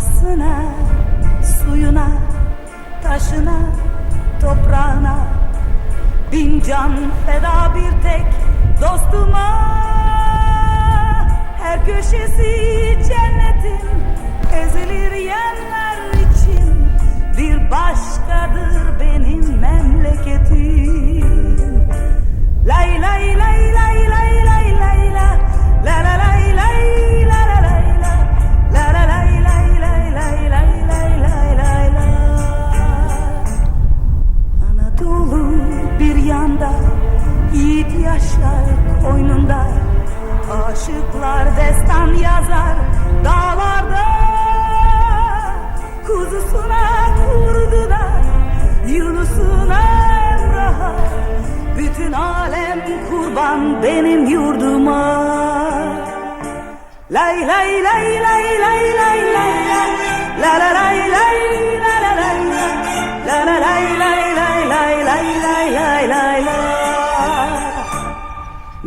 Havasına, suyuna, taşına, toprağına. Bin can feda bir tek dostuma. Her köşesi cennetin Yaşar koynunda Aşıklar destan yazar dağlarda Kuzusuna kurdu da Yunus'una Emrah'a Bütün alem kurban benim yurduma Lay lay lay lay lay lay lay la La la lay lay la la lay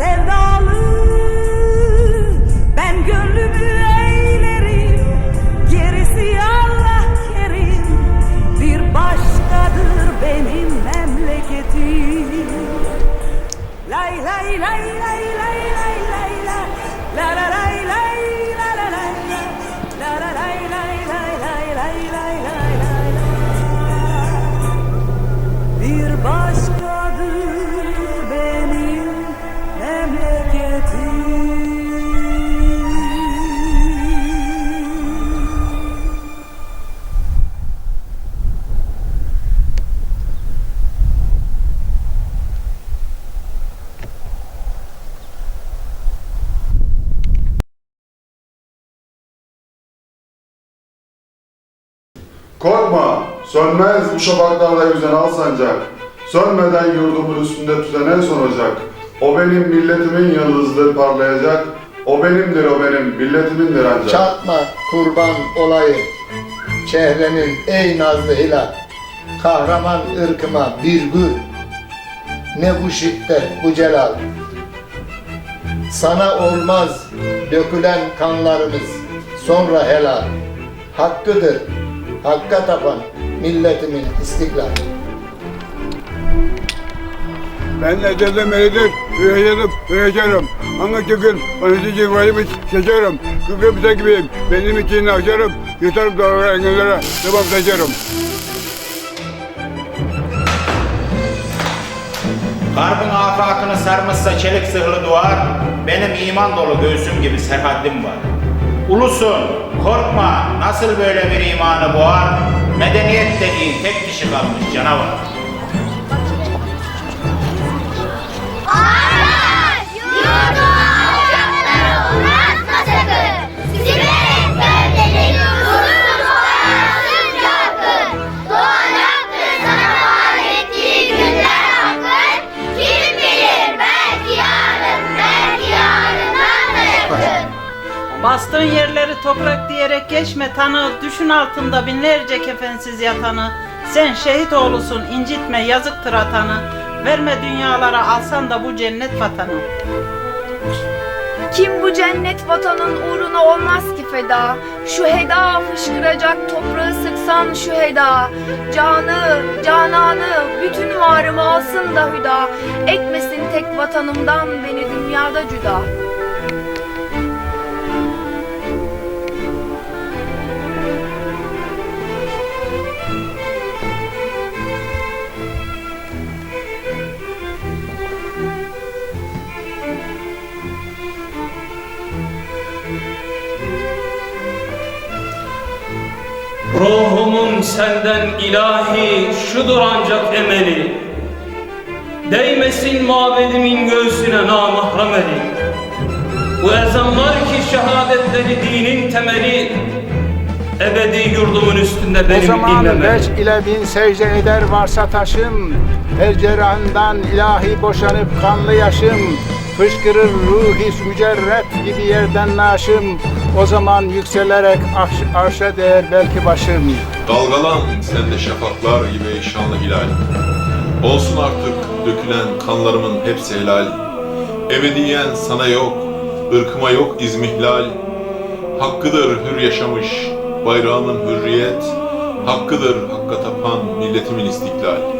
sevdalı. Ben gönlümü eğlerim Gerisi Allah kerim. Bir başkadır benim memleketim. Lay lay lay Korkma, sönmez bu şafaklarda yüzen al sancak. Sönmeden yurdumun üstünde tütene sonacak. O benim milletimin yıldızıdır parlayacak. O benimdir, o benim milletimindir ancak. Çatma kurban olayım çehrenin ey nazlı hilal Kahraman ırkıma bir gül Ne bu şiddet bu celal Sana olmaz dökülen kanlarımız sonra helal Hakkıdır hakka tapan milletimin istiklal Ben de dedim öyledir, üyelerim, üyeceğim. Hangi gün anıcı varımı seçerim. Kıbrıs'ta gibiyim, benim için açarım. Yutarım doğru engellere, devam seçerim. Garbın afakını sarmışsa çelik zırhlı duvar, benim iman dolu göğsüm gibi serhadim var. Ulusun, korkma, nasıl böyle bir imanı boğar, medeniyet dediğin tek kişi kalmış canavar. Bastığın yerleri toprak diyerek geçme tanı, düşün altında binlerce kefensiz yatanı. Sen şehit oğlusun incitme yazıktır atanı. Verme dünyalara alsan da bu cennet vatanı. Kim bu cennet vatanın uğruna olmaz ki feda Şu heda fışkıracak toprağı sıksan şu heda Canı, cananı, bütün varımı alsın da hüda Etmesin tek vatanımdan beni dünyada cüda Ruhumun senden ilahi şudur ancak emeli. Değmesin mabedimin göğsüne namahrem eli. Bu ezanlar ki şehadetleri dinin temeli. Ebedi yurdumun üstünde O benim zaman dinlemeli beş ile bin secde eder varsa taşım. Her ilahi boşanıp kanlı yaşım. Fışkırır ruhi mücerret gibi yerden naşım O zaman yükselerek arş- arşa değer belki başım Dalgalan sen de şafaklar gibi şanlı hilal. Olsun artık dökülen kanlarımın hepsi helal. Ebediyen sana yok, ırkıma yok izmihlal. Hakkıdır hür yaşamış bayrağımın hürriyet. Hakkıdır hakka tapan milletimin istiklal.